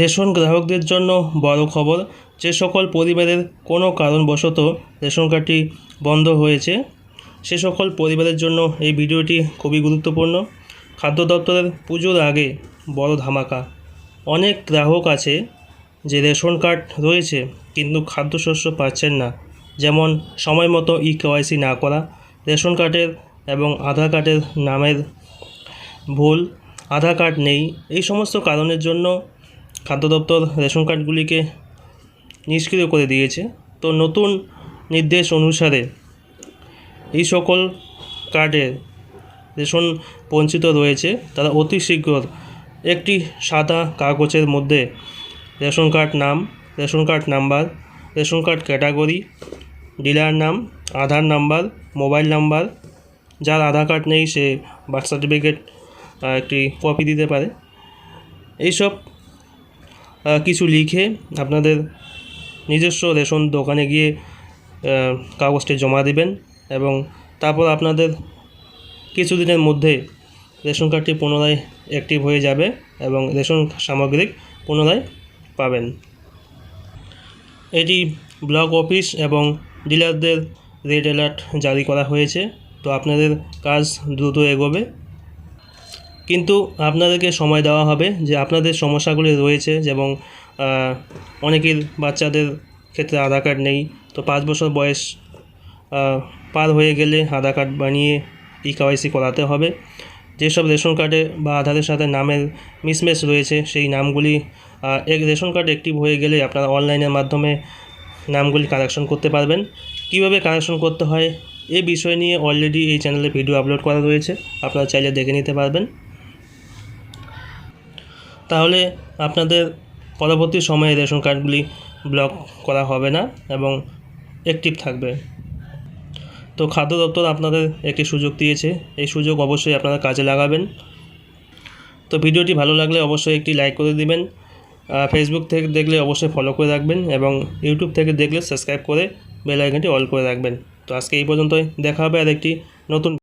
Ration গ্রাহকদের জন্য বড় খবর, যে সকল পরিবারের কোনো কারণবশত রেশন কার্ডটি বন্ধ হয়েছে, সে সকল পরিবারের জন্য এই ভিডিওটি খুবই গুরুত্বপূর্ণ। খাদ্য দপ্তরের পুজোর আগে বড় ধামাকা। অনেক গ্রাহক আছে যে রেশন কার্ড রয়েছে, কিন্তু খাদ্যশস্য পাচ্ছেন না। যেমন সময় মতো ই কেওয়াইসি না করা, রেশন কার্ডের এবং আধার কার্ডের নামের ভুল, আধার কার্ড নেই, এই সমস্ত কারণের জন্য খাদ্য দপ্তর রেশন কার্ডগুলিকে নিষ্ক্রিয় করে দিয়েছে। তো নতুন নির্দেশ অনুসারে এই সকল কার্ডের রেশন বঞ্চিত রয়েছে। তারা অতি শীঘ্র একটি সাদা কাগজের মধ্যে রেশন কার্ড নাম, ration card number, ration card category, dealer নাম, আধার নাম্বার, মোবাইল নাম্বার, যার আধার কার্ড নেই সে বার্থ সার্টিফিকেট একটি কপি দিতে পারে। এইসব কিছু লিখে আপনাদের নিজস্ব রেশন দোকানে গিয়ে কাগজটি জমা দেবেন এবং তারপর আপনাদের কিছুদিনের মধ্যে রেশন কার্ডটি পুনরায় অ্যাক্টিভ হয়ে যাবে এবং রেশন সামগ্রিক পুনরায় পাবেন। এটি ব্লক অফিস এবং ডিলারদের রেড অ্যালার্ট জারি করা হয়েছে। তো আপনাদের কাজ দ্রুত এগোবে। কিন্তু আপনাদেরকে সময় দেওয়া হবে যে আপনাদের সমস্যাগুলি রয়েছে যেমন অনেকের বাচ্চাদের ক্ষেত্রে আধার কার্ড নেই। তো পাঁচ বছর বয়স পার হয়ে গেলে আধার কার্ড বানিয়ে ই কেওয়াইসি করাতে হবে। যেসব রেশন কার্ডে বা আধারের সাথে নামের মিসম্যাচ রয়েছে, সেই নামগুলি এক রেশন কার্ড অ্যাক্টিভ হয়ে গেলে আপনারা অনলাইনের মাধ্যমে নামগুলি কারেকশন করতে পারবেন। কীভাবে কারেকশন করতে হয়, এ বিষয় নিয়ে অলরেডি এই চ্যানেলে ভিডিও আপলোড করা রয়েছে, আপনারা চাইলে দেখে নিতে পারবেন। তাহলে আপনাদের পরবর্তী সময়ে রেশন কার্ডগুলি ব্লক করা হবে না এবং অ্যাক্টিভ থাকবে। তো খাদ্য দপ্তর আপনাদের একটি সুযোগ দিয়েছে। এই সুযোগ অবশ্যই আপনারা কাজে লাগাবেন। তো ভিডিওটি ভালো লাগলে অবশ্যই একটি লাইক করে দিবেন। ফেসবুক থেকে দেখলে অবশ্যই ফলো করে রাখবেন এবং ইউটিউব থেকে দেখলে সাবস্ক্রাইব করে বেল আইকনটি অল করে রাখবেন। তো আজকে এই পর্যন্তই। দেখা হবে আর একটি নতুন